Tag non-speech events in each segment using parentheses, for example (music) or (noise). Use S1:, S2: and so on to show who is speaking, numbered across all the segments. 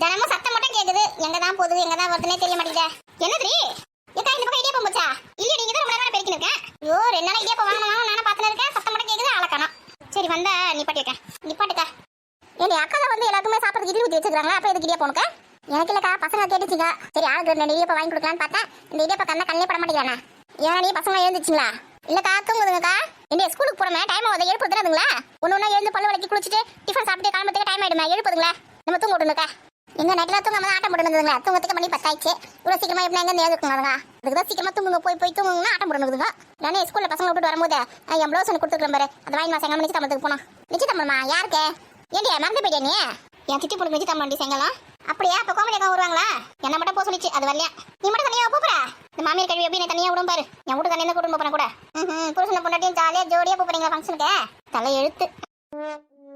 S1: தினமும் சத்தம் மட்டும் கேக்குது. எங்க தான் போகுது எங்க தான் வருதுன்னே தெரிய மாட்டேங்குது. என்னது ஏக்கா இந்த பக்கம் இடியாப்பம் போச்சா இல்ல நீங்க தான் ரொம்ப நேரம் பெருக்கி இருக்கேன். ஐயோ ரெண்டு நாள் இடியாப்பம் வாங்கணும் நானும் பார்த்துன்னு இருக்கேன். சத்தம் மட்டும் கேக்குது ஆளக்கானோம் சரி வந்தா நிப்பாட்டி வைக்கேன். நிப்பாட்டுக்கா. ஏன் அக்கா வந்து எல்லாத்துக்குமே சாப்பிட்றதுக்கு இட்லி ஊற்றி வச்சுக்கிறாங்க அப்போ எதுக்கு இடியா உனக்கு எனக்கு இல்லக்கா பசங்க கேட்டுச்சுங்க சரி ஆளுக்கு ரெண்டு இடியாப்பம் வாங்கி கொடுக்கலான்னு பார்த்தா இந்த இடியாப்பம் கண்ணா கண்ணே பட மாட்டேங்கிறானா? ஏன் நீ பசங்க எழுந்துச்சுங்களா இல்லக்கா தூங்குதுங்கக்கா. இந்த ஸ்கூலுக்கு போகிறோமே டைம் ஆகுது? எழுப்புதுறாதுங்களா ஒன்று ஒன்றா எழுந்து பல்லு வளைக்கி குளிச்சுட்டு டிஃபன் சாப்பிட்டு கிளம்புறதுக்கு டைம் ஆகிடுமே எழுப்புதுங்களா? நம்ம தூங்க விட்டுருக்கா எங்க நைட்ல தூங்காம ஆட்டம் போட்டுருந்துங்க தூங்கத்துக்கு மணி பத்தாயிடுச்சு. இவ்வளவு சீக்கிரமா எப்படி எங்க எழுதுக்குங்க அதுக்கு தான் சீக்கிரமா தூங்குங்க. போய் போய் தூங்குங்கன்னா ஆட்டம் போட்டுருக்குதுங்க நானே ஸ்கூல்ல பசங்க விட்டுட்டு வரும்போது என் ப்ளவுஸ் ஒன்று கொடுத்துருக்கேன் பாரு. அதை வாங்கி நான் செங்கல் நிச்சயத்தம்பளத்துக்கு போனோம் நிச்சயத்தம்பளமா யாருக்கு? ஏன்டி மறந்து போயிட்டே நீ? என் சித்தி பொண்ணு நிச்சயத்தம்பளம் செங்கலாம் அப்படியா? அப்போ கோமடி அக்கா வருவாங்களா? என்ன மட்டும் போக சொல்லிச்சு. அது வரலையா? நீ மட்டும் தனியா போறா? இந்த மாமியார் கழுவி எப்படி தனியா விடும் பாரு. என் வீட்டு தனியா குடும்பம் போறேன் கூட. ம் புருஷனை பொண்டாட்டியும் ஜாலியா ஜோடியா போறீங்க ஃபங்க்ஷனுக்கு தலை எழுத்து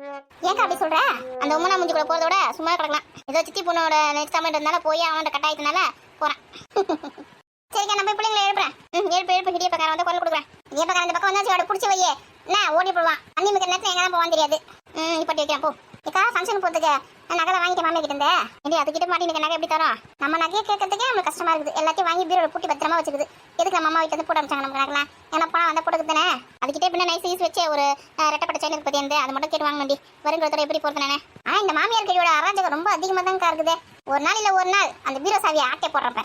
S1: ஏன் அப்படி சொல்ற? அந்த உமனா முஞ்சி கூட போறத விட சும்மா கிடக்கலாம். ஏதோ சித்தி பொண்ணோட நெக்ஸ்ட் கமெண்ட் இருந்தால போய் அவனோட கட்டாயத்தினால போறேன். (laughs) சரிக்கா நம்ம பிள்ளைங்களை எழுப்புறேன். எழுப்பு எழுப்பு. இடியப்பக்காரன் வந்து குரல் கொடுக்குறேன். இடியப்பக்காரன் இந்த பக்கம் வந்தாச்சு அவட பிடிச்சி வையே. என்ன ஓடி போடுவான். அண்ணி மிக்க நேரத்தில் எங்கே தான் போவான் தெரியாது. ம் இப்படி வைக்கிறேன் போ. ஏக்கா ஃபங்க்ஷன் போகிறதுக்கு நகை தான் வாங்கிக்க கிட்ட இருந்தேன். ஏடி அதுக்கிட்ட மாட்டி எனக்கு நகை எப்படி தரோம்? நம்ம நகையை கேட்கறதுக்கே நம்மளுக்கு கஷ்டமா இருக்குது. எல்லாத்தையும் வாங்கி பீரோட பூட்டி பத்திரமா வச்சுக்குது. எதுக்கு நம்ம அம்மா வீட்டு வந்து போட அமைச்சாங்க நம்ம நகலாம்? ஏன்னா பணம் வந்தால் போட்டுக்கு தானே? அதுக்கிட்டே பின்ன நைஸ் யூஸ் வச்சு ஒரு ரெட்டப்பட்ட செயின் பத்தி பத்தி அது மட்டும் கேட்டு வாங்கண்டி வருங்கிறத எப்படி போகிறது நானே? ஆனால் இந்த மாமியார் கையோட அராஜகம் ரொம்ப அதிகமாக தான் இருக்குது. ஒரு நாள் இல்லை ஒரு நாள் அந்த பீரோ சாவியை ஆட்டே போடுறப்ப.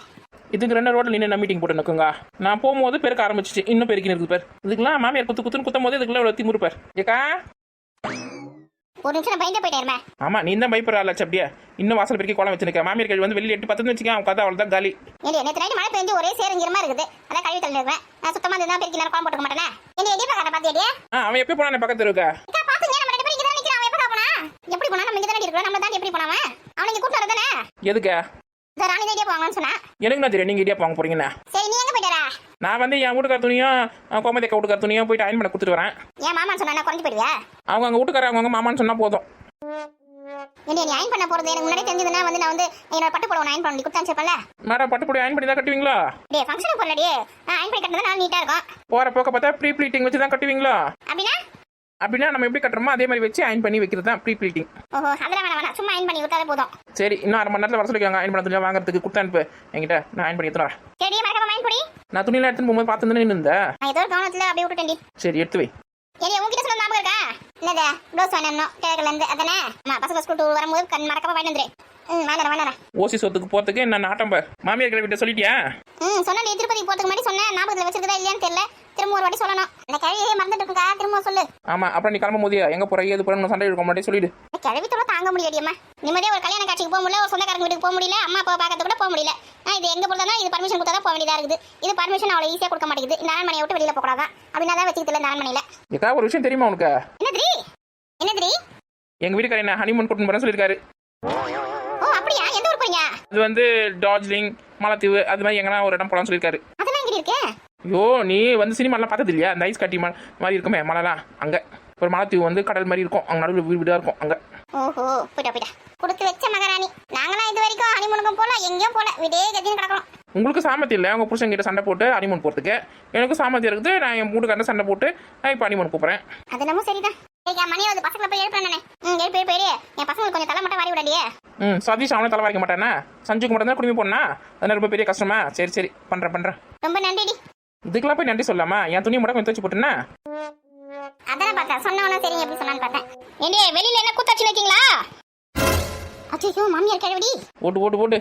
S2: இதுக்கு ரெண்டு ரோட்டில் நின்று மீட்டிங் போட்டு நிற்குங்க நான் போகும்போது பெருக்க ஆரம்பிச்சிச்சு. இன்னும் பெருக்கி இருக்குது பேர். இதுக்கெல்லாம் மாமியார் குத்து குத்துன்னு குத்தும் போது இதுக்குள்ள இவ்வளோ திமுறுப்பார் ஏக்கா?
S1: ஒரு நிமிஷம் நான் பயந்தே போயிட்டேன்
S2: ஆமா நீ தான் பயப்படுற ஆளாச்சு அப்படியே. இன்னும் வாசல் பெருக்கி கோலம் வச்சிருக்க. மாமியார் கழுவி வந்து வெளியே எட்டு பத்துன்னு வச்சுக்கேன் அவன் கதை அவ்வளோ தான் காலி.
S1: ஏடி நேற்று நைட்டு மழை பெஞ்சு ஒரே சேருங்கிற இருக்குது. அதான் கழுவி தள்ளி இருக்கேன். நான் சுத்தமா இருந்தா பெருக்கி நேரம் குழம்பு போட்டுக்க மாட்டேனே. ஏடி எடி பார்க்கற பாத்தியடி
S2: ஆ அவன் எப்போ போனா பக்கத்து இருக்கா.
S1: அக்கா பாத்துங்க நம்ம ரெண்டு பேரும் இங்க தான் நிக்கிறோம். அவன் எப்ப போனா எப்படி போனா? நம்ம இங்க தானே இருக்கிறோம் நம்ம தாண்டி எப்படி போனாவன் அவன்? இங்க கூட்டு வரதானே?
S2: எதுக்கு?
S1: இந்த ராணி போவாங்கன்னு சொன்னா.
S2: எனக்கு நான் தெரியும்? நீங்கள் இடியா வாங்க போறீங்கண்ணா
S1: சரி நீ
S2: நான் வந்து என் வீட்டுக்கார துணியும் கோமதி அக்கா வீட்டுக்கார துணியும் போயிட்டு அயன் பண்ண கொடுத்துட்டு வரேன்.
S1: ஏன் மாமான்னு சொன்னா குறைஞ்சு போயிடுவியா?
S2: அவங்க அங்கே வீட்டுக்கார அவங்க மாமான்னு சொன்னா போதும்.
S1: ஏடி நீ அயன் பண்ண போறது எனக்கு முன்னாடி தெரிஞ்சதுன்னா வந்து நான் வந்து என்னோட பட்டு போட அயன் பண்ணி கொடுத்து அனுப்பிச்சிருப்பேன்ல
S2: மேடம் பட்டுப்படி அயன் பண்ணி தான் கட்டுவீங்களா?
S1: டே ஃபங்க்ஷனுக்கு போறலடி. நான் அயன் பண்ணி கட்டினது நான் நீட்டா இருக்கும்.
S2: போற போக்க பார்த்தா ப்ரீ ப்ளீட்டிங் வச்சு தான் கட்டுவீங்களா?
S1: அப்படின்னா?
S2: அப்படின்னா நம்ம எப்படி கட்டுறோமோ அதே மாதிரி வச்சு அயன் பண்ணி வைக்கிறது தான் ப்ரீ ப்ளீட்டிங்
S1: ஓஹோ அதெல்லாம் வேணாம் வேணாம். சும்மா அயன் பண்ணி கொடுத்தாலே போதும்.
S2: சரி இன்னும் அரை மணி நேரத்தில் வர சொல்லிக்காங்க. அயன் பண்ண துணியாக வாங்குறதுக்கு கொடுத்து அனுப்பு. என்கிட்ட நான் அயன் பண்ணி எடுத்துட்டு வரேன்
S1: சரி மறக்காம அயன் பண்ணி
S2: நான் துணியெல்லாம் எடுத்துன்னு போகும்போது பார்த்து தானே இருந்தேன்.
S1: நான் ஏதோ கவனத்துல அப்படியே விட்டுட்டேன்டி.
S2: சரி எடுத்து வை.
S1: ஏடி உங்ககிட்ட சொன்ன ஞாபகம் இருக்கா? என்னது? ப்ளவுஸ் வேணும் கேரக்ல இருந்து அதானே? அம்மா பசங்க ஸ்கூல் டூர் வரும்போது கண் மறக்காம வாங்கிட்டு வந்துரு. ம்
S2: ஓசி சொத்துக்கு போகிறதுக்கு என்ன நாட்டம் மாமியார் கிட்ட சொல்லிட்டியா?
S1: ம் சொன்னேன் திருப்பதி போறதுக்கு முன்னாடி சொன்னேன். ஞாபகத்துல வச்சிருக்கதா இல்லையான்னு தெரியல. திரும்ப ஒரு வாட்டி சொல்லணும். இந்த கிழவியே மறந்துட்டு இருக்கா திரும்ப சொல்லு.
S2: ஆமாம் அப்புறம் நீ கிளம்பும் போதியா எங்கே போகிற ஏது போகிறோம் சண்டை இருக்க மாட்டே சொல்லிடு.
S1: இந்த கிழவித்தோட தாங்க முடியாடியம்மா நிம்மதியா ஒரு கல்யாண காட்சிக்கு போக முடியல ஒரு சொந்தக்காரங்க வீட்டுக்கு போக முடியல அம்மா அப்பா பார்க்கறது கூட போக முடியல. இது எங்க போறதா இது பர்மிஷன் கொடுத்தா போக வேண்டியதா இருக்குது. இது பர்மிஷன் அவ்வளவு ஈஸியா கொடுக்க மாட்டேங்குது. இந்த அரண்மனையை விட்டு வெளியில போகக்கூடாதான் அப்படின்னா தான் வச்சுக்கிட்டு இந்த அரண்மனையில.
S2: ஏக்கா ஒரு விஷயம் தெரியுமா உனக்கு?
S1: என்னதுரி என்னதுரி
S2: எங்கள் வீட்டுக்கார என்ன ஹனிமூன் கூட்டின்னு போகிறேன்னு சொல்லியிருக்காரு.
S1: ஓ அப்படியா? எந்த ஊர் போறீங்க?
S2: அது வந்து டார்ஜிலிங் மாலத்தீவு அது மாதிரி எங்கன்னா ஒரு இடம் போகலான்னு சொல்லியிருக்காரு.
S1: அதெல்லாம் இங்க இருக்கு?
S2: ஐயோ நீ வந்து சினிமாலாம் பார்த்தது இல்லையா அந்த ஐஸ் கட்டி மா- மாதிரி இருக்குமே மலைலாம் அங்கே. ஒரு மாலத்தீவு வந்து கடல் மாதிரி இருக்கும். அங்கே நடுவில் வீடு வீடாக இருக்கும் அங்கே.
S1: ஓஹோ போயிட்டா போயிட்டா கொடுத்து வச்ச மகாராணி. நாங்களாம் இது வரைக்கும் ஹனிமூனுக்கும் போல எங்கேயும் போல. விடே கத்தின்னு கிடக்கிறோம்.
S2: உங்களுக்கு சாமர்த்தியம் இல்லை உங்கள் புருஷன் கிட்ட சண்டை போட்டு அனிமன் போகிறதுக்கு எனக்கும் சாமர்த்தியம் இருக்குது நான் என் வீட்டுக்காரன் சண்டை போட்டு நான் இப்போ அனிமன் கூப்பிட்றேன்.
S1: அது என்னமோ சரிதான். என் மணி வந்து பசங்களை போய் எழுப்புறேன் நானே. ம் எழுப்பி எழுப்பி. என் பசங்களுக்கு கொஞ்சம் தலை மட்டும் வாரி விடாடியே
S2: ம் சதீஷ் அவனை தலை வரைக்க மாட்டானா? சஞ்சுக்கு மட்டும் தான் குடும்பி போனா? அதனால ரொம்ப பெரிய கஷ்டமா? சரி சரி. பண்ணுறேன் பண்ணுறேன்
S1: ரொம்ப நன்றிடி.
S2: இதுக்கெல்லாம் போய் நன்றி சொல்லாமா? என் துணியை மட்டும் கொஞ்சம் துவச்சி போட்டுனா
S1: அதான் பார்த்தேன். சொன்னவனும் சரி எப்படி சொன்னான்னு பார்த்தேன். ஏண்டி வெளியில என்ன கூத்தாச்சு வைக்கீங்களா அச்சோ மாமியார் கிழவிடி.
S2: ஓட்டு ஓட்டு ஓட்டு.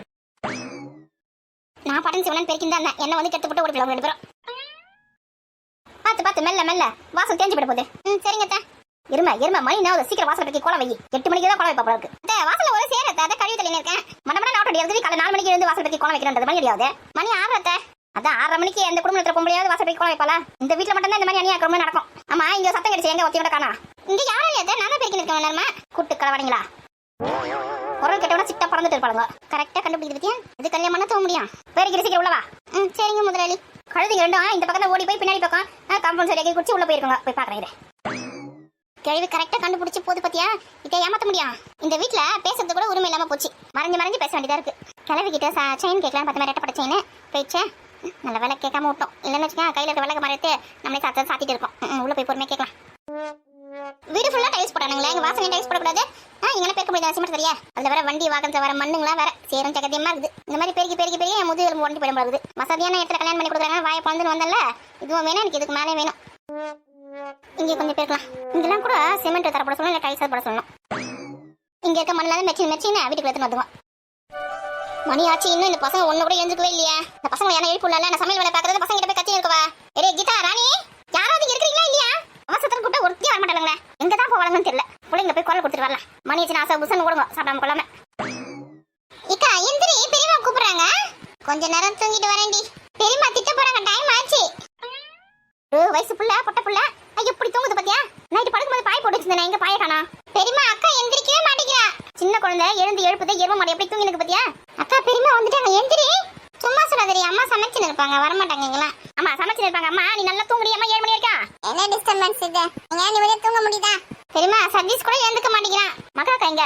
S1: நான் பட்டன் சிவனன் பெருக்கின்னு தான். என்ன வந்து கெட்டு போட்டு ஓடிக்கலாம் ரெண்டு பேரும். பார்த்து பார்த்து மெல்ல மெல்ல. வாசல் தேஞ்சு போயிட போகுது. ம் சரிங்க அத்தை. இரும இரும மணி நான் சீக்கிரம் வாசல் கட்டி கோலம் வை. எட்டு மணிக்கு தான் கோலம் வைப்பா போல அத்தை வாசல்ல ஒரே சேர அத்தை. கழுவி தள்ளி இருக்கேன் மண்டபம் நான் ஆட்டோ எழுதி காலை நாலு மணிக்கு இருந்து வாசல் கட்டி கோலம் வைக்கிறேன் மணி கிடையாது மணி ஆறு அத்தை. அதான் ஆறரை மணிக்கு எந்த குடும்பத்துல போக முடியாது வாசல் கட்டி கோலம் வைப்பாளா? இந்த வீட்டுல மட்டும் தான் இந்த மாதிரி அநியாயம் நடக்கும். ஆமா இங்க சத்தம் கிடைச்சு எங்க ஒத்தியோட காணா? இங்க யாரும் இல்லையா அத்தை? நான் தான் பெருக்கி இருக்கேன் நேரமா கூட்டு கலவாடிங்களா? குரல் கேட்டவன சிட்டா பறந்துட்டு இருப்பாங்க கரெக்டா கண்டுபிடிக்கிறீங்க இது கல்யாணம் பண்ண முடியும். பெருக்கிற சீக்கிரம் உள்ளவா ம் சரிங்க முதலாளி. கழுதுங்க ரெண்டும் இந்த பக்கத்துல ஓடி போய் பின்னாடி பக்கம் காம்பவுண்ட் சரியாக குடிச்சு உள்ள போயிருக்காங்க. போய் பாக்குறேன் கேள்வி கரெக்டா கண்டுபிடிச்சு போது பத்தியா? இதை ஏமாத்த முடியும். இந்த வீட்ல பேசுறது கூட உரிமை இல்லாம போச்சு. மறைஞ்சு மறைஞ்சு பேச வேண்டியதா இருக்கு. கிளவி கிட்ட செயின் கேட்கலாம் பார்த்த மாதிரி ரெட்டப்பட்ட செயின் பேச்சேன் நல்ல வேலை கேட்காம விட்டோம். இல்லைன்னு வச்சுக்கோங்க கையில் இருக்க விளக்க மறைத்து நம்மளே சாத்த சாத்திட்டு இருக்கோம். உள்ள போய் பொறுமையாக கேட்கலாம். வீடு ஃபுல்லா டைல்ஸ் போட்டானுங்களே எங்க வாசனை டைல்ஸ் போடக்கூடாது. ஆ இங்கே பேர்க்க முடியாது சிமெண்ட் சரியா? அதுல வேற வண்டி வாகனம் வர மண்ணுங்களாம் வேற? சேரும் சகதியமா இருக்குது. இந்த மாதிரி பெருக்கி பெருக்கி பெரிய என் முதுகு எலும்பு உடஞ்சி போயிட முடியாது வசதியான இடத்துல கல்யாணம் பண்ணி கொடுக்குறாங்க. வாயை பழந்துன்னு வந்தல இதுவும் வேணும் எனக்கு இதுக்கு மேலே வேணும். இங்கே கொஞ்சம் பெருக்கலாம். இங்கெல்லாம் கூட சிமெண்ட் தரப்பட சொல்லணும் இல்லை டைல்ஸ் போட சொல்லணும். இங்க இருக்க மண்ணில் மெச்சின் மெச்சின்னு வீட்டுக்கு எடுத்துன்னு வந்துடுவோம் மணி ஆச்சு இன்னும் இந்த பசங்க ஒண்ணு கூட எழுந்துக்கவே இல்லையா. இந்த பசங்க என்ன எழுப்பு இல்ல நான் சமையல் வேலை பாக்குறது பசங்க கிட்ட போய் கத்தி இருக்கவா ஏ கீதா ராணி யாராவது இருக்கிறீங்களா இருக்கீங்களா இல்லையா? அவசரத்துல கூப்பிட்டா ஒருத்தியும் வர மாட்டாங்களே எங்க தான் போவாங்கன்னு தெரியல பிள்ளைங்க போய் குரல் கொடுத்துட்டு வரலாம். மணி ஆச்சு ஆசை புசன் ஓடுங்க சாப்பிடாம கொள்ளாம. இக்கா எந்திரி பெரியம்மா கூப்பிடுறாங்க. கொஞ்ச நேரம் தூங்கிட்டு வரேன்டி. பெரியம்மா திட்ட போறாங்க டைம் ஆச்சு. வயசு புள்ள பொட்ட புள்ள. ஐயோ இப்படி தூங்குது பாத்தியா? நைட்டு படுக்கும்போது பாய் போட்டு வச்சிருந்தேன் எங்க பாய காணா? பெரியம்மா அக்கா எந்திரிக்கவே மாட்டேங்கிறா. சின்ன குழந்தை எழுந்து எழுப்புதே எரும மாடு எப்படி தூங்கினுக்கு பாத்தியா? அக்கா பெரியம்மா வந்துட்டாங்க எந்திரி. சும்மா சொல்லாதடி அம்மா சமைச்சுன்னு இருப்பாங்க வர மாட்டாங்க இங்கெல்லாம். அம்மா சமைச்சுன்னு இருப்பாங்க அம்மா நீ நல்லா தூங்குடி அம்மா ஏழு மணி வரைக்கும். என்ன டிஸ்டர்பன்ஸ் இது? ஏன் நீ வெளியே தூங்க முடியுதா? பெரியம்மா சதீஷ் கூட எழுந்துக்க மாட்டேங்கிறான். மகாக்கா எங்க?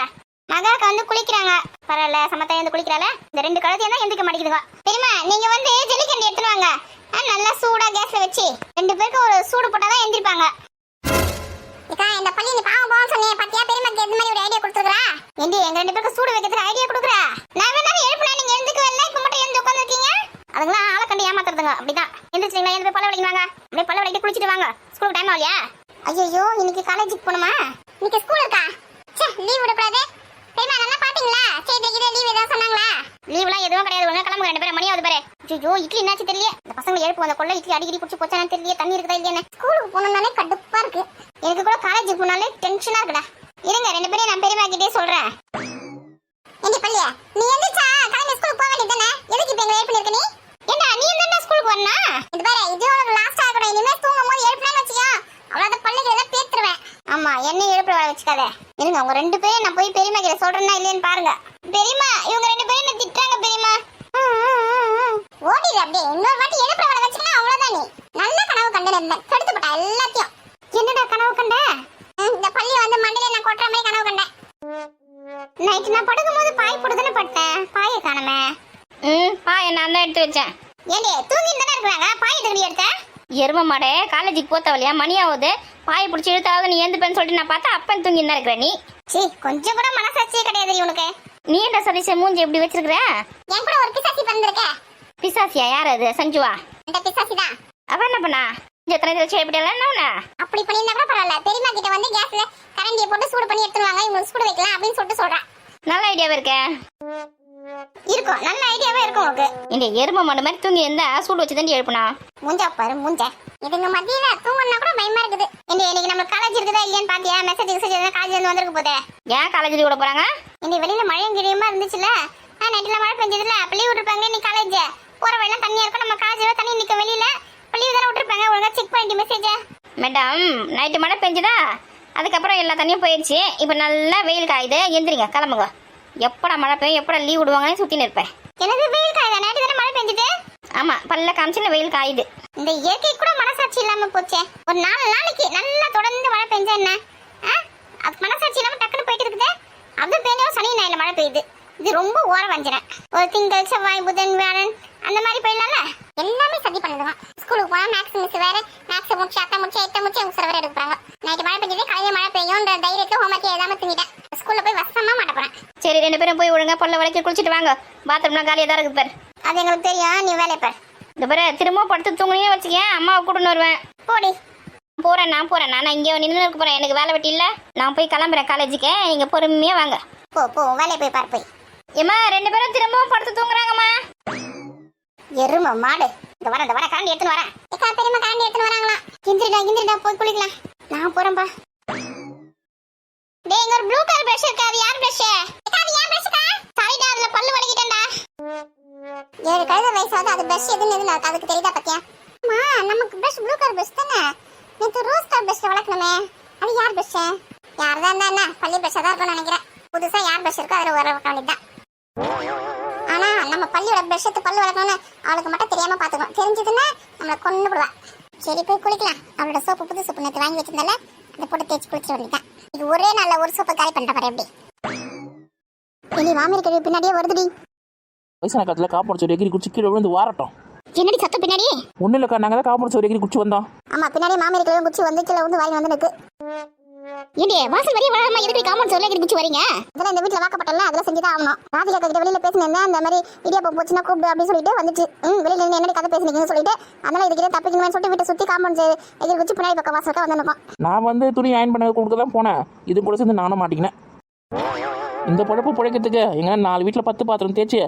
S1: மகாக்கா வந்து குளிக்கிறாங்க. பரவாயில்ல சமத்தா எழுந்து குளிக்கிறாள. இந்த ரெண்டு கழுத்தையும் தான் எழுந்துக்க மாட்டேங்குதுங்க. பெரியம்மா நீங்க வந்து ஜெல்லிக்கண்டி எடுத்துட்டு வாங்க. ஆ, நல்லா சூடா கேஸ்ல வச்சு ரெண்டு பேருக்கு ஒரு சூடு போட்டாதான் எந்திரிப்பாங்க. இக்கா இந்த பள்ளி நீ பாவம் பாவம் சொன்னே பத்தியா பெரியமாக்கு எந்த மாதிரி ஒரு ஐடியா கொடுத்துருக்கா ஏண்டி எங்க ரெண்டு பேருக்கு சூடு வைக்கிறதுக்கு ஐடியா கொடுக்குறா? நான் வேணா எழுப்புனா நீங்க எழுந்துக்கவே இல்லை இப்ப மட்டும் எழுந்து உட்காந்துருக்கீங்க அதுங்களாம் ஆளை கண்டு ஏமாத்துறதுங்க. அப்படிதான். எந்திரிச்சிங்களா எழுந்து போய் பல்ல வலிக்குவாங்க அப்படியே பல வலிக்கிட்டு குளிச்சிட்டு வாங்க. ஸ்கூலுக்கு டைம் ஆகலையா? ஐயோ இன்னைக்கு காலேஜுக்கு போகணுமா இன்னைக்கு ஸ்கூல் இருக்கா சே லீவ் விடக்கூடாது பெரியம்மா நல்லா பாத்தீங்களா சரி இது லீவ் ஏதாவது சொன்னாங்களா லீவ்லாம் எதுவும் கிடையாது ஒழுங்கா கிளம்புங்க ரெண்டு பேரும் மணி ஆகுது பாரு ஐயோ இட்லி என்னாச்சு தெரியல இந்த பசங்க எழுப்பு அடிக்கடி பிடிச்சி போச்சானு தெரியல தண்ணி இருக்குதா இல்லையா ஸ்கூலுக்கு போகணும்னாலே கடுப்பா இருக்கு. எனக்கு கூட காலேஜுக்கு போனாலே டென்ஷனா இருக்குடா. இருங்க ரெண்டு பேரும் நான் பெரியமா கிட்டே சொல்றேன். ஏண்டி பள்ளியா? நீ எந்திரிச்சா? கிளம்பி ஸ்கூலுக்கு போக வேண்டியதானே எதுக்கு இப்ப எங்களை எழுப்பி இருக்க நீ? என்ன நீ என்ன ஸ்கூலுக்கு வரணும்? இது பாரு இது உனக்கு லாஸ்ட் ஆகணும் இனிமே தூங்கும் போது எழுப்பினா வச்சுக்கோ. அவ்வளவு பள்ளிக்கு ஏதாவது பேத்துருவேன். ஆமா என்ன எழுப்பு வர வச்சுக்காத. இருங்க அவங்க ரெண்டு பேரும் நான் போய் பெரியமா கிட்ட சொல்றேன்னா இல்லையான்னு பாருங்க. பெரியமா இவங்க ரெண்டு பேரும் என்ன திட்டுறாங்க பெரியமா ஓடிடு அப்படியே. இன்னொரு வாட்டி எழுப்பி வர வச்சுக்கனா அவ்வளவுதான் நீ நல்ல கனவு கண்டு இருந்தேன் கெடுத்து போட்டா எல்லாத்தையும் என்னடா கனவு கண்ட இந்த பள்ளி வந்து மண்டையில நான் கொட்டுற மாதிரி கனவு கண்டேன். நைட்டு நான் படுக்கும்போது பாய் போட்டு பட்டேன் பாயை காணுமே.
S3: ம் பா நான் தான் எடுத்து வச்சேன்.
S1: ஏண்டி தூங்கி தானே இருக்கிறாங்க? பாய் எதுக்கு எடுத்த?
S3: எரும மாடே காலேஜுக்கு போத்தவலையா மணி ஆகுது பாயை பிடிச்சி இழுத்தாவது நீ எழுந்துப்பேன்னு சொல்லிட்டு நான் பார்த்தா அப்பன் தூங்கி தான் இருக்கிற நீ.
S1: சீ கொஞ்சம் கூட மனசாட்சியே கிடையாது உனக்கு.
S3: நீ என்ன சதீஷ மூஞ்சி எப்படி வச்சிருக்கிற?
S1: என் கூட ஒரு பிசாசி பிறந்திருக்க.
S3: பிசாசியா யார் அது? சஞ்சுவா?
S1: அந்த பிசாசி தான்.
S3: அவ என்ன பண்ணா? கொஞ்சம் எத்தனை வச்சு எழுப்பிட்டல என்ன
S1: அப்படி பண்ணியிருந்தா கூட பரவாயில்ல. பெரியம்மா கிட்ட வந்து கேஸ்ல போட்டு சூடு பண்ணி எடுத்துருவாங்க இவங்களுக்கு சூடு வைக்கலாம் அப்படின்னு சொல்லிட்டு சொல்றேன்.
S3: நல்ல ஐடியாவா இருக்க.
S1: இருக்கும் நல்ல ஐடியாவே இருக்கும் உனக்கு.
S3: இந்த எரும மாடு மாதிரி தூங்கி இருந்தா சூடு வச்சு தான் எழுப்புனா?
S1: மூஞ்சா பாரு மூஞ்ச. இதுங்க மத்தியில தூங்கணும்னா கூட பயமா இருக்குது. இந்த இன்னைக்கு நம்ம காலேஜ் இருக்குதா இல்லையான்னு பாத்தியா? மெசேஜ் மெசேஜ் எதாவது காலேஜ் இருந்து வந்திருக்கு போதே.
S3: ஏன் காலேஜ் லீவ் விட போறாங்க?
S1: இந்த வெளியில மழையும் கிழியுமா இருந்துச்சுல? நைட்ல மழை பெஞ்சதுல அப்ப லீவ் விட்டுருப்பாங்க நீ காலேஜ் போற வழியெல்லாம் தண்ணியா இருக்கும் நம்ம காலேஜ்ல தண்ணி நிக்க வெளியில. லீவ் தானே விட்டுருப்பாங்க ஒழுங்கா செக் பண்ணிட்டு மெசேஜ்
S3: மேடம் நைட்டு மழை பெஞ்சுதா? அதுக்கப்புறம் எல்லா தண்ணியும் போயிடுச்சு இப்போ நல்லா வெயில் காயுது. எந்திரிங்க கிளம்புங்க. எப்படா மழை பெய்யும்? எப்படா லீவ் விடுவாங்கன்னு சுற்றின்னு இருப்பேன்.
S1: எனக்கு வெயில் காயுதா? நைட்டு தானே மழை பெஞ்சது?
S3: ஆமாம் பல்ல காமிச்சு வெயில் காயுது.
S1: இந்த இயற்கை கூட மனசாட்சி இல்லாம போச்சே. ஒரு நாலு நாளைக்கு நல்லா தொடர்ந்து மழை பெஞ்சா என்ன? அது மனசாட்சி இல்லாம டக்குன்னு போயிட்டு இருக்குது. அது பெய்யும் சனி ஞாயிறு மழை பெய்யுது. இது ரொம்ப ஓர வஞ்சனை. ஒரு திங்கள் செவ்வாய் புதன் வியாழன் அந்த மாதிரி போயிடலாம்ல? எல்லாமே சதி பண்ணுதுங்க. ஸ்கூலுக்கு போனா மேக்ஸ் மிஸ் வேற மேக்ஸ் முடிச்சு அத்தை முடிச்சு எட்ட முடிச்சு அவங்க சார் வேற எடுப்பாங்க நைட்டு மழை பெஞ்சதே காலையில மழை பெய்யும்ன்ற தைரியத்துல ஹோம்ஒர்க் எழுதாம தூங்கிட்டேன் ஸ்கூல்ல போய் வசமா மாட்ட
S3: ரெண்டு பேரும் போய் ஒழுங்கா பல்ல வளைக்க குளிச்சுட்டு வாங்க. பாத்ரூம்லாம் காலியாக தான் இருக்கு பாரு.
S1: அது எங்களுக்கு தெரியும். நீ வேலையை பார்.
S3: இந்த பாரு திரும்ப படுத்து தூங்குனே வச்சுக்கேன். அம்மாவை கூட்டின்னு வருவேன்.
S1: போடி.
S3: போகிறேன் நான் போகிறேன் நான் இங்கே நின்று இருக்க போகிறேன் எனக்கு வேலை வெட்டி இல்லை. நான் போய் கிளம்புறேன் காலேஜுக்கு நீங்கள் பொறுமையாக வாங்க.
S1: போ போ வேலையை போய் பார் போய்.
S3: ஏம்மா ரெண்டு பேரும் திரும்பவும் படுத்து தூங்குறாங்கம்மா.
S1: எரும மாடு. இந்த வர இந்த வர கரண்டி எடுத்துன்னு வரேன். ஏக்கா பெரியம்மா கரண்டி எடுத்துன்னு வராங்களா கிந்திரிடா கிந்திரிடா போய் குளிக்கலாம். நான் போறேன்பா. டேய் இங்க ஒரு ப்ளூ கலர் பிரஷ் இருக்கு? அது யார் பிரஷ் அது ஏன் பிரஷ்க்கா சாரிடா அதுல பல்லு வலிக்கிட்டேன்டா. ஏழு கழுத வயசாவது அது பிரஷ் எதுன்னு இருக்கு அதுக்கு தெரியுதா பத்தியா? அம்மா நமக்கு பிரஷ் ப்ளூ கலர் பிரஷ் தானே? நேற்று ரோஸ் கலர் பிரஷ்ல வளர்க்கணுமே. அது யார் பிரஷ் யார் தான் என்ன? பள்ளி பிரஷ் தான் இருக்கும்னு நினைக்கிறேன். புதுசா யார் பிரஷ் இருக்கோ அதில் வர வேண்டியதுதான் ஆனா நம்ம பள்ளியோட பிரஷ் எடுத்து பல்லு வளர்க்கணும்னு அவளுக்கு மட்டும் தெரியாம பாத்துக்கணும் தெரிஞ்சதுன்னா நம்மளை கொண்டு விடுவா சரி போய் குளிக்கலாம். அவளோட சோப்பு புது சோப்பு நேற்று வாங்கி வச்சிருந்தால அதை போட்டு தேய்ச்சி குளிச்சிட வேண்டியதான் இது ஒரே நாள்ல ஒரு சோப்பை காலி பண்ற பாரு எப்படி? இனி மாமியார் கழிவு பின்னாடியே வருதுடி.
S2: வயசான காலத்தில் காப்பாடு ஒரு எகிரி குடிச்சு கீழே விழுந்து வாரட்டும்.
S1: என்னடி சத்தம் பின்னாடி
S2: ஒன்றும் இல்லைக்கா நாங்கள் தான் காப்பாடு எகிரி குடிச்சு வந்தோம்.
S1: ஆமா பின்னாடி மாமியார் கழிவு குச்சி வந்து கீழே வந்து வாங்கி வந்து நிற்கு ஏடி வாசல் வரைய வராம எதுக்கு காம்பவுண்ட் சொல்ல குச்சி வரீங்க? இதெல்லாம் இந்த வீட்ல வாக்கப்பட்டல அதெல்லாம் செஞ்சுதான் ஆகணும். ராதிகா கிட்ட வெளியில பேசினேன் அந்த மாதிரி இடியாப்பம் போச்சுன்னா கூப்பிடு அப்படின்னு சொல்லிட்டு வந்துச்சு. ம் வெளியில இருந்து என்னடி கதை பேசுனீங்கன்னு சொல்லிட்டு அதனால இதுக்கிட்ட தப்பிக்கணும்னு சொல்லிட்டு வீட்டை சுத்தி காம்பவுண்ட் எதிர் குச்சி பின்னாடி பக்கம் வாசலுக்கு வந்து
S2: நான் வந்து துணி அயன் பண்ண கொடுக்க தான் போனேன். இது கூட சேர்ந்து நானும் மாட்டிக்கினேன். இந்த பொழப்பு பிழைக்கிறதுக்கு எங்க நாலு வீட்டில் பத்து பாத்திரம் தேய்ச்சி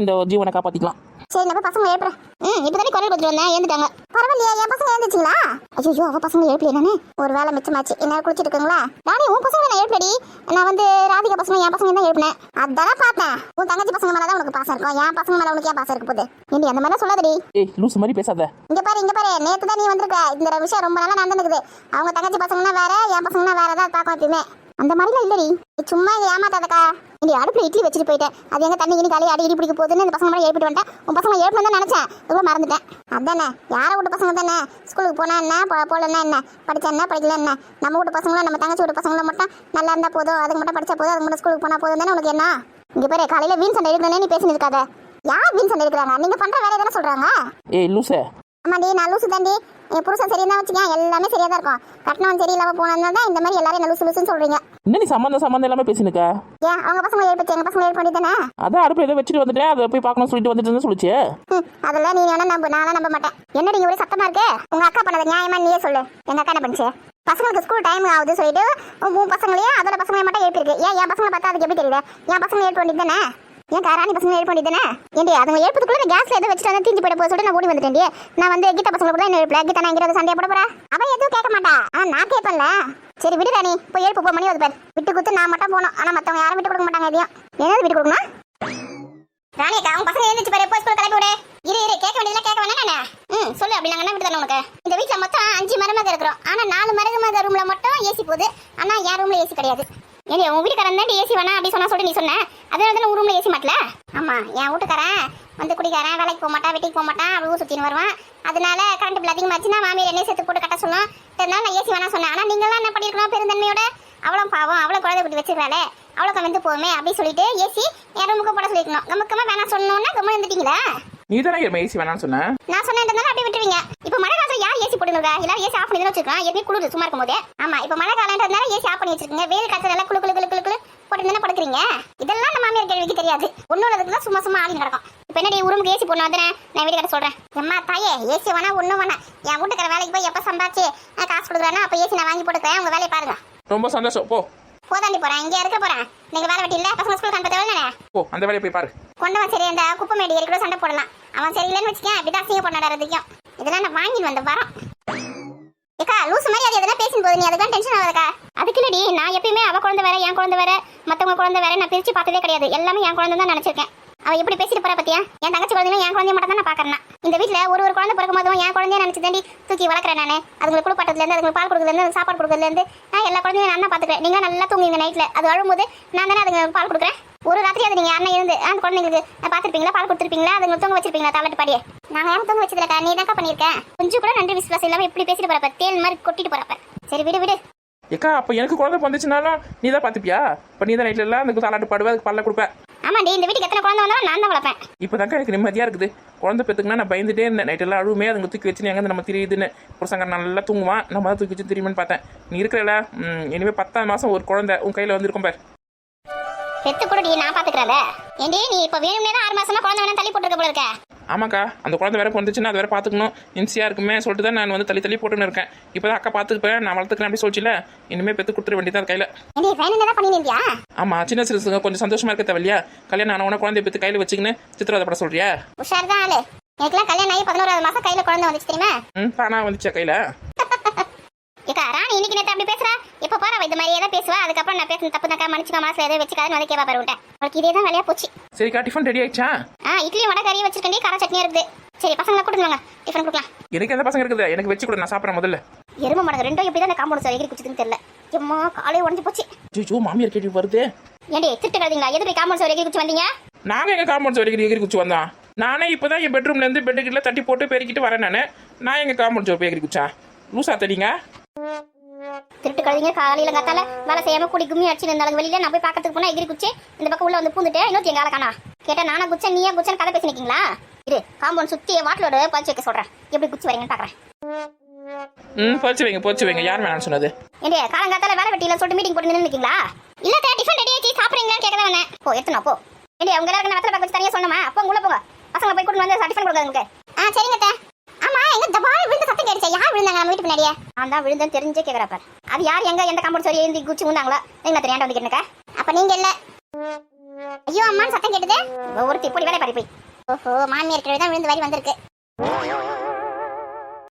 S2: இந்த ஜீவனை காப்பாற்றிக்கலாம்
S1: சரி நம்ம பசங்க எழுப்புறேன் ம் இப்போ தானே குரல் கொடுத்துட்டு வந்தேன் ஏந்துட்டாங்க. பரவாயில்லையா என் பசங்க எழுந்துச்சிங்களா ஐயோ அவ பசங்க எழுப்பலையே நானு. ஒரு வேலை மிச்சமாச்சு. என்ன குளிச்சிட்டு இருக்குங்களா? ராணி உன் பசங்க நான் எழுப்பலடி நான் வந்து ராதிகா பசங்க என் பசங்க தான் எழுப்பினேன் அதான் பார்த்தேன். உன் தங்கச்சி பசங்க மேல தான் உனக்கு பாசம் இருக்கும். என் பசங்க மேல உனக்கு ஏன் பாசம் இருக்க போகுது? ஏண்டி அந்த மாதிரி சொல்லாதடி.
S2: ஏய் லூஸ் மாதிரி பேசாத.
S1: இங்க பாரு இங்க பாரு. நேத்து தான் நீ வந்திருக்க. இந்த விஷயம் ரொம்ப நாளா நடந்துக்குது அவங்க தங்கச்சி பசங்கன்னா வேற என் பசங்கன்னா வேற தான் பார்க்கும் எப்பயுமே. அந்த மாதிரிலாம் இல்லடி. நீ சும்மா இங்க ஏமாத்தாதக்கா. நீ அடுப்பில் இட்லி வச்சுட்டு போயிட்டேன். அது எங்க தண்ணி கிணி காலையை அடி இடி பிடிக்க போகுதுன்னு இந்த பசங்க மாதிரி எழுப்பிட்டு வந்துட்டேன். உன் பசங்க எழுப்பணும் தான் நினைச்சேன். இவ்வளோ மறந்துட்டேன். அதானே? யாரை விட்டு பசங்க தானே? ஸ்கூலுக்கு போனா என்ன? போ- போகலன்னா என்ன? படிச்சா என்ன? படிக்கல என்ன? நம்ம வீட்டு பசங்களும் நம்ம தங்கச்சி வீட்டு பசங்களும் மட்டும் நல்லா இருந்தால் போதும். அதுக்கு மட்டும் படிச்சா போதும். அதுக்கு மட்டும் ஸ்கூலுக்கு போனால் போதும் தானே உனக்கு என்ன? இங்க பாரு காலையில வீண் சண்டை எடுக்கணும்னே நீ பேசிட்டு யார் வீண் சண்டை எடுக்கிறாங்க? நீங்க பண்ற வேலையை தானே சொல்றாங்க?
S2: ஏய் லூசே.
S1: ஆமாடி நான் லூசு தாண்டி என் புருஷன் சரியா தான் வச்சுக்கேன். எல்லாமே சரியா தான் இருக்கும். கட்டணம் சரியில்லாம போனதுனால தான் இந்த மாதிரி எல்லாரும் என்ன லூசு லூசுன்னு சொல்றீங்க.
S2: என்ன நீ சம்மந்தம் சம்மந்தம் எல்லாமே பேசினுக்க?
S1: ஏன்? அவங்க பசங்க எழுப்பிச்சு எங்க பசங்க எழுப்ப தானே?
S2: அதான் அடுப்பு ஏதோ வச்சுட்டு வந்துட்டேன். அதை போய் பார்க்கணும்னு சொல்லிட்டு வந்துட்டு சொல்லிச்சு.
S1: அதெல்லாம் நீ வேணா நம்ப நானும் நம்ப மாட்டேன். என்னடி இங்க ஒரே சத்தமா இருக்கு? உங்க அக்கா பண்ணது நியாயமா நீயே சொல்லு. எங்க அக்கா என்ன பண்ணுச்சு? பசங்களுக்கு ஸ்கூல் டைம் ஆகுது சொல்லிட்டு உன் பசங்களையும் அதோட பசங்களையும் மட்டும் எழுப்பிருக்கு ஏன்? என் பசங்களை பார்த்தா அதுக்கு எப்படி தெரியல என் பசங்க எழுப்ப வேண்டியது தானே? ஏன் காராணி பசங்க எழுப்ப வேண்டியது ஏண்டி அதுங்க எழுப்பதுக்குள்ள நான் கேஸ்ல எதுவும் வச்சுட்டு வந்து தீஞ்சு போயிட போக சொல்லிட்டு நான் ஓடி வந்துட்டேன் நான் வந்து கீதா பசங்க கூட என்ன எழுப்பல கீதா நான் இங்கே சண்டையை போட போறேன்? அவன் எதுவும் கேட்க மாட்டா. ஆ நான் கேட்பேன்ல. சரி விடு ராணி. போய் எழுப்பு போ மணி வந்து பாரு. விட்டு குத்து நான் மட்டும் போனோம் ஆனா மத்தவங்க யாரும் விட்டு கொடுக்க மாட்டாங்க எதையும். என்னது விட்டு கொடுக்கணும்? ராணி அக்கா அவங்க பசங்க எழுந்துச்சு பாரு. எப்போ ஸ்கூல் கிளப்பி விடு. இரு இரு. கேட்க வேண்டியதுல கேட்க வேணா ம் சொல்லு. அப்படி நாங்க என்ன விட்டு உனக்கு? இந்த வீட்ல மொத்தம் அஞ்சு மருமக இருக்கிறோம். ஆனா நாலு மருமக ரூம்ல மட்டும் ஏசி போகுது. ஆனா என் ரூம்ல ஏசி கிடையாது. ஏடி உன் வீட்டுக்காரன் தான் ஏசி வேணாம் அப்படி சொன்னா சொல்லி நீ சொன்ன. அதனால தான் உன் ரூம்ல ஏசி மாட்டல? ஆமா என் வீட்டுக்காரன் வந்து குடிக்காரன் வேலைக்கு போக மாட்டான் வீட்டுக்கு போக மாட்டான் அப்படி ஊர் சுத்தின்னு வருவான். அதனால கரண்ட் பில் அதிகமாச்சுன்னா மாமியார் எண்ணெய் சேர்த்து போட்டு கட்ட சொல்லும் இதனால நான் ஏசி வேணா சொன்னேன். ஆனா நீங்களாம் என்ன பண்ணிருக்கணும் பெருந்தன்மையோட? அவ்வளோ பாவம் அவ்வளோ குழந்தை குட்டி வச்சிருக்காளே. அவ்வளோ கவிழ்ந்து போகுமே அப்படின்னு சொல்லிட்டு ஏசி என் ரூமுக்கு போட சொல்லிக்கணும் நமக்கு வேணாம் சொன்னோன்னா ரொம்ப இருந்துட்டீங்களா?
S2: நீ தானே ஏசி வேணாம்னு சொன்ன?
S1: நான் சொன்னதுனால அப்படியே விட்டுருவீங்க. இப்போ மழை காலத்துல யார் ஏசி போட்டுருக்கா எல்லாரும் ஏசி ஆஃப் பண்ணி தான் வச்சிருக்கோம் ஏற்கனவே குளிர் சும்மா இருக்கும் போதே ஆமா இப்போ மழை காலன்றதுனால ஏசி ஆஃப் பண்ணி வச்சிருக்கீங்க. வெயில் காலத்துல எல்லாம் குளு குளு குளு குளு குளு போட்டு தானே படுக்கிறீங்க? இதெல்லாம் நம்ம மாமியார் கேள்விக்கு தெரியாது. தான் சும்மா சும்மா ஆடி நடக்கும் இப்போ என்னடி உருமுக்கு ஏசி போடணும் தானே நான் வீட்டுக்கிட்ட சொல்றேன். அம்மா தாயே ஏசி வேணா ஒன்றும் வேணாம் என் வீட்டுக்கார வேலைக்கு போய் எப்போ சம்பாதிச்சு காசு கொடுக்குறேன்னா அப்போ ஏசி நான் வாங்கி போட்டுக்கிறேன் உங்க வேலையை பாருங்க.
S2: ரொம்ப சந்தோஷம். போ.
S1: போதாண்டி போறேன். இங்கே இருக்க போறேன். நீங்க வேலை வெட்டி இல்ல? பசங்க ஸ்கூல் அனுப்ப தேவையில்லை
S2: போ அந்த வேலையை போய் பாரு.
S1: கொண்டவன் சரி அந்த குப்பை மேடி ஏறி கூட சண்டை போடலாம். அவன் சரியில்லைன்னு வச்சுக்கேன். அப்படிதான் அசிங்க பண்ணாடுறதுக்கும் இதெல்லாம் நான் வாங்கி வந்த வரோம். ஏக்கா லூசு மாதிரி அது எதனா பேசும் போது நீ அதுதான் டென்ஷன் ஆகுதுக்கா. அதுக்கு இல்லடி நான் எப்பயுமே அவ குழந்தை வேற என் குழந்தை வேற மத்தவங்க குழந்தை வேற நான் பிரிச்சு பார்த்ததே கிடையாது. எல்லாமே என் குழந்தை தான் நினைச்சிருக்கேன். அவ எப்படி பேசிட்டு போறா பத்தியா? என் தங்கச்சி குழந்தைங்க என் குழந்தைய மட்டும் தான் நான் பாக்குறேன் இந்த வீட்ல ஒரு ஒரு குழந்தை பிறக்கும் போதும் என் குழந்தைய நினைச்சு தாண்டி தூக்கி வளர்க்குறேன் நானு. அதுங்களுக்கு குளிப்பாட்டதுல இருந்து அதுங்களுக்கு பால் கொடுக்கல இருந்து சாப்பாடு கொடுக்கல இருந்து நான் எல்லா குழந்தையும் நான் பாத்துக்கிறேன். நீங்க நல்லா தூங்குங்க நைட்ல அது அழும்போது நான் தானே அதுங்களுக்கு பால் கொடுக்குறேன். ஒரு ராத்திரி அது நீங்க யாரும் இருந்து அந்த குழந்தைங்களுக்கு பாத்துருப்பீங்களா? பால் கொடுத்துருப்பீங்களா? அதுங்க தூங்க வச்சிருப்பீங்களா? தாளட்டு பாடியே நாங்க ஏன் தூங்க வச்சதுல நீ தான் பண்ணிருக்கேன் கொஞ்சம் கூட நன்றி விசுவாசம் இல்லாம இப்படி பேசிட்டு போறப்ப தேல் மாதிரி கொட்டிட்டு போறப்ப சரி விடு விடு.
S2: ஏக்கா அப்போ எனக்கு குழந்தை வந்துச்சுனாலும் நீ தான் பார்த்துப்பியா இப்போ நீ தான் நைட்ல எல்லாம் அந்த தாளாட்டு பாடுவே அதுக்கு பல்ல கொடுப்பேன்
S1: ஆமாண்டி இந்த வீட்டுக்கு எத்தனை குழந்தை வந்தாலும் நான் தான் வளர்ப்பேன்.
S2: இப்போ எனக்கு நிம்மதியாக இருக்குது. குழந்தை பெற்றுக்குன்னா நான் பயந்துட்டே இருந்தேன். நைட் எல்லாம் அழுவுமே அதுங்க தூக்கி வச்சு எங்கே நம்ம தெரியுதுன்னு. புருஷங்க நல்லா தூங்குவான். நம்ம தான் தூக்கி வச்சு தெரியுமான்னு பார்த்தேன். நீ இருக்கிறல இனிமேல் பத்தாம் மாதம் ஒரு குழந்தை உன் கையில் வந்திருக்கும் பார்.
S1: பெத்து கூடடி நான் பாத்துக்கிறத ஏண்டி நீ இப்ப வேணும்னே தான் ஆறு மாசமா குழந்தை வேணும் தள்ளி போட்டுருக்க போல இருக்க.
S2: ஆமாக்கா அந்த குழந்தை வேற பிறந்துச்சுன்னா அது வேற பார்த்துக்கணும் இன்சியாக இருக்குமே சொல்லிட்டு தான் நான் வந்து தள்ளி தள்ளி போட்டுன்னு இருக்கேன். இப்போ தான் அக்கா பார்த்துக்குப்பேன் நான் வளர்த்துக்கிறேன் அப்படி சொல்லிச்சுல இனிமேல் பெற்று கொடுத்துட வேண்டியதான் கையில். ஆமாம் சின்ன சிறுசுங்க கொஞ்சம் சந்தோஷமா இருக்க தேவையில்லையா கல்யாணம் ஆனவன குழந்தைய பெற்று கையில் வச்சுக்கின்னு சித்திரவதை பட சொல்றியா?
S1: உஷார் தான் ஆளு. எனக்குலாம் கல்யாணம் ஆகி பதினோராவது மாசம் கையில குழந்தை வந்துச்சு தெரியுமா?
S2: ம் தானா வந்துச்சா கையில்?
S1: இன்னைக்கு நேத்து அப்படி பேசுறா? எப்ப பாரு இந்த மாதிரியே தான் பேசுவா. அதுக்கப்புறம் நான் பேசுன தப்பு தாக்கா மன்னிச்சுக்கா மனசுல எதுவும் வச்சுக்காதுன்னு வந்து கேவா பாரு அவளுக்கு இதே தான் வேலையா போச்சு.
S2: சரிக்கா டிஃபன் ரெடி ஆயிடுச்சா?
S1: ஆ இட்லியும் வடை கறியும் வச்சிருக்கேன் கார சட்னியும் இருக்குது. சரி பசங்களை கூட்டுங்க டிஃபன் கொடுக்கலாம்.
S2: எனக்கு எந்த பசங்க இருக்குது? எனக்கு வச்சு கொடு நான் சாப்பிட்றேன் முதல்ல.
S1: எரும மடங்கு ரெண்டும் எப்படி தான் காம்பவுண்ட் சார் எகிரி குச்சிதுன்னு தெரியல. எம்மா காலே உடஞ்சு போச்சு.
S2: ஜோ மாமியார் கேட்டு வருது.
S1: ஏண்டி திட்டு கழுதிங்களா எதுக்கு காம்பவுண்ட் சார் எகிரி குச்சி வந்தீங்க?
S2: நாங்கள் எங்கள் காம்பவுண்ட் வரைக்கும் எகிரி குச்சி வந்தோம் நானே இப்போ தான் என் பெட்ரூம்லேருந்து பெட்டுக்கிட்ட தட்டி போட்டு பெருக்கிட்டு வரேன் நான். நான் எங்கள் காம்பவுண்ட் சோறு எகிரி குச்சா லூசா தடிங்க
S1: திருட்டு கழுதிங்க காலையில கத்தால வேலை செய்யாம குடி கும்மி அடிச்சு இருந்தாலும் வெளியில நான் போய் பார்க்கறதுக்கு போனா எகிரி குச்சி இந்த பக்கம் உள்ள வந்து பூந்துட்டு இன்னொரு எங்க காணா. கேட்டா நானா குச்சா நீயா குச்சன்? கதை பேசி நிக்கீங்களா இரு காம்பவுண்ட் சுத்தி வாட்டிலோட பறிச்சு வைக்க சொல்றேன். எப்படி குச்சி வரீங்கன்னு பாக்குறேன்.
S2: ம் போச்சு வைங்க போச்சு வைங்க. யார் வேணாம்னு சொன்னது?
S1: ஏண்டி காலங்காத்தால வேலை வெட்டியில சொல்லிட்டு மீட்டிங் போட்டு நின்று இருக்கீங்களா
S4: இல்ல அத்தை டிஃபன் ரெடி ஆச்சு சாப்பிடுறீங்களான்னு கேட்க வந்தேன்.
S1: போ எடுத்துனா போ. ஏண்டி அவங்க எல்லாருக்கும் வெத்தலை பாக்க வச்சு தனியா சொன்னமா? அப்போ உள்ள போங்க. பசங்களை போய் கூட்டு வந்து டிஃபன் கொடுக்காங்க
S4: ஆ சரிங்க அத்தை ஆமா எங்க தபால் விழுந்த சத்தம் கேட்டுச்சா? யார் விழுந்தாங்க நம்ம வீட்டு பின்னாடியே
S1: நான் தான் விழுந்தேன்னு தெரிஞ்சே கேட்குறப்ப அது யார்? எங்க? எந்த காம்பவுண்ட் சரி எழுந்தி குச்சி உண்டாங்களா எங்களை தெரியாண்ட வந்து கேட்டுக்க
S4: அப்ப நீங்க இல்ல. ஐயோ அம்மான்னு சத்தம் கேட்டுது.
S1: ஒருத்தி இப்படி வேலை பாரி போய்.
S4: ஓஹோ மாமியார் கிட்ட தான் விழுந்து வரி வந்திருக்கு.